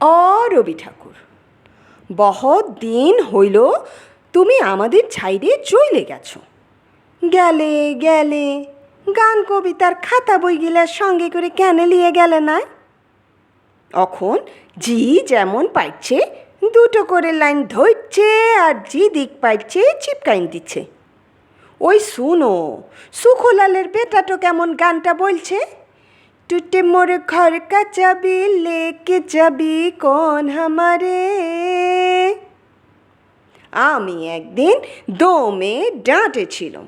অ রবি ঠাকুর। বহুত দিন হইল, তুমি আমাদের ছাইরে চইলে গেছো। গেলে গেলে, গান কবিতার খাতা বইগুলার সঙ্গে করে কেন লিয়ে গেলে না এখন জি যেমন পাইছে, দুটো করে লাইন ধরছে আর জি দিক পাইছে চিপকাইন দিচ্ছে। ওই শুনো, সুখলালের বেটাটো কেমন গানটা বলছে? টুটে মোর ঘর কা চাবি লেকে যাবি কোন হামারে আমি একদিন দমে ডাঁটেছিলাম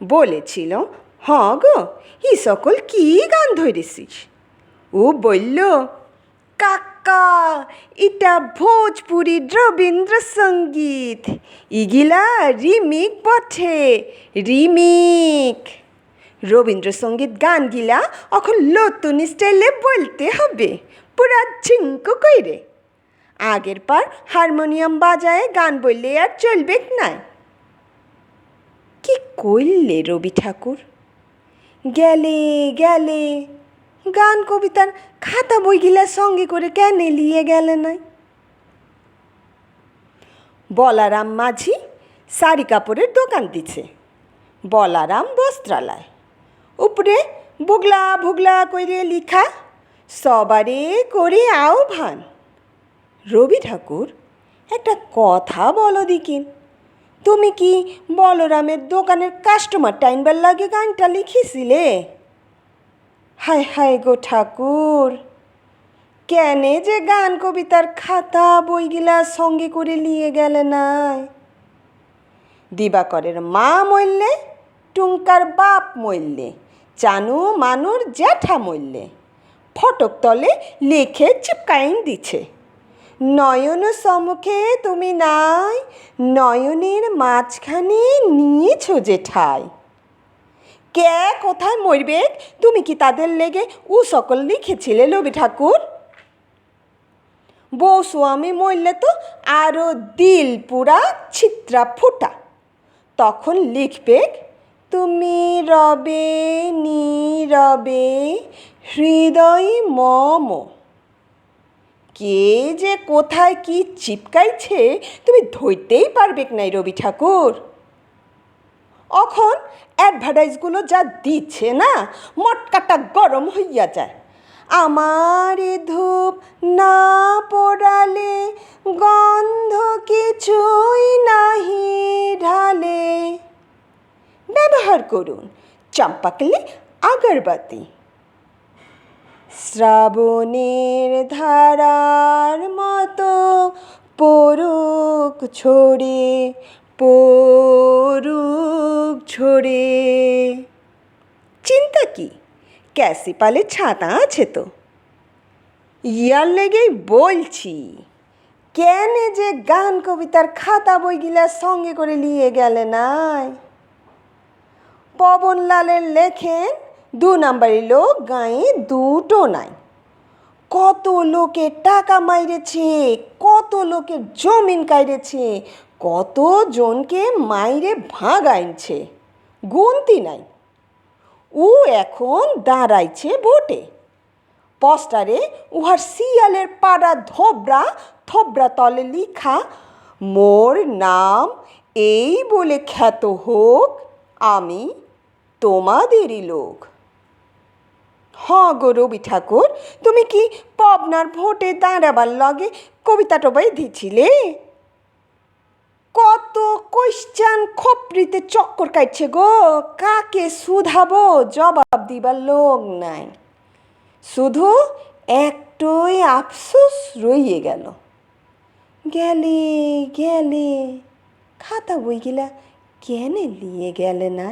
বলেছিলাম হ গো ই সকল কি গান ধরেছিস ও বলল কাকা এটা ভোজপুরি রবীন্দ্রসঙ্গীত ইগিলা রিমিক বটে রিমিক রবীন্দ্রসঙ্গীত গান গিলা এখন নতুন স্টাইলে বলতে হবে। পুরা ঝিঙ্কু কইরে। আগের পর হারমোনিয়াম বাজায় গান বললে আর চলবে নাই। কি কইলে রবি ঠাকুর? গেলে গেলে, গান কবিতার খাতা বইগুলা সঙ্গে করে কেন লিয়ে গেলে নাই? বলারাম মাঝি শাড়ি কাপড়ের দোকান দিছে। বলারাম বস্ত্রালয়। উপরে বুগলা ভুগলা করে লিখা, সবারে করে আহ্বান রবি ঠাকুর, একটা কথা বলো দিকিন, তুমি কি বলরামের দোকানের কাস্টমার টাইমবার লাগে গানটা লিখেছিলে? হায় হায় গো ঠাকুর, কেনে যে গান কবিতার খাতা বইগুলা সঙ্গে করে নিয়ে গেলে নাই? দিবাকরের মা মরলে টুঙ্কার বাপ মরলে চানু মানুর জ্যাঠা মরলে ফটক তলে লিখে চিপকাইন দিছে। নয়ন সম্মুখে তুমি নাই, নয়নের মাঝখানে নিয়েছো যে ঠাই কে কোথায় মরবে, তুমি কি তাদের লেগে উ সকল লিখেছিলে লবি ঠাকুর? বউ স্বামী মরলে তো আরও দিল পুরা ছিত্রা ফুটা। তখন লিখবে তুমি রবে নীরবে হৃদয় মম। কে যে কোথায় কি চিপকাইছে, তুমি ধরতেই পারবে নাই রবি ঠাকুর। অখন অ্যাডভার্টাইজগুলো যা দিচ্ছে না, মটকাটা গরম হইয়া যায়। আমার ধূপ না পোড়ালে গন্ধ কিছুই করুন। চম্পাকলে আগরবাতি। শ্রাবণের ধারার মতো পরুক ছড়ে পরুক ছড়ে চিন্তা কি? ক্যাসি পালে ছাতা আছে তো। ইয়ার লেগেই বলছি, কেন যে গান কবিতার খাতা বইগুলা সঙ্গে করে নিয়ে গেলে নাই? পবনলালের লেখেন, দু নাম্বারের লোক গায়ে দুটো নাই। কত লোকের টাকা মাইরেছে, কত লোকের জমিন কাইরেছে, কত জনকে মাইরে ভাগাইছে গুনতি নাই। ও এখন দাঁড়াইছে ভোটে। পোস্টারে উহার শিয়ালের পাড়া ধোবরা থোবরা তলে লিখা, মোর নাম এই বলে খ্যাত হোক, আমি তোমাদেরই লোক। হ গো রবি ঠাকুর, তুমি কি পবনার ভোটে দাঁড়াবার লগে কবিতা টবাই দিছিলে? কত কোশ্চান খপরিতে চক্কর কাটছে গো, কাকে শুধাবো জবাব দিবার লোক নাই। শুধু একটুই আফসোস রইয়ে গেল। গেলে গেলে, খাতা বইগুলা কেন নিয়ে গেলে না